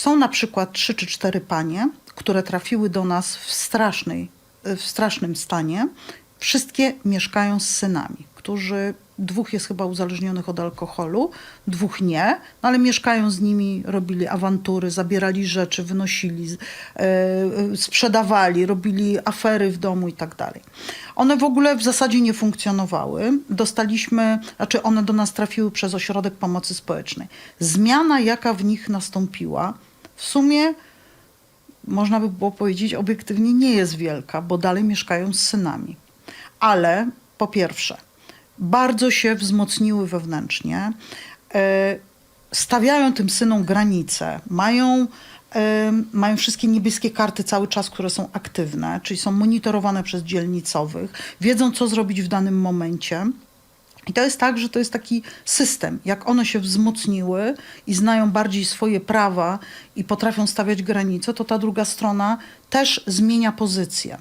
Są na przykład trzy czy cztery panie, które trafiły do nas w, strasznej, w strasznym stanie. Wszystkie mieszkają z synami, którzy dwóch jest chyba uzależnionych od alkoholu, dwóch nie, no ale mieszkają z nimi, robili awantury, zabierali rzeczy, wynosili, e, sprzedawali, robili afery w domu i tak dalej. One w ogóle w zasadzie nie funkcjonowały. Dostaliśmy, znaczy one do nas trafiły przez ośrodek pomocy społecznej. Zmiana, jaka w nich nastąpiła, w sumie można by było powiedzieć obiektywnie nie jest wielka, bo dalej mieszkają z synami. Ale po pierwsze, bardzo się wzmocniły wewnętrznie, e, stawiają tym synom granice, mają, e, mają wszystkie niebieskie karty cały czas, które są aktywne, czyli są monitorowane przez dzielnicowych, wiedzą, co zrobić w danym momencie. I to jest tak, że to jest taki system. Jak one się wzmocniły i znają bardziej swoje prawa i potrafią stawiać granice, to ta druga strona też zmienia pozycję.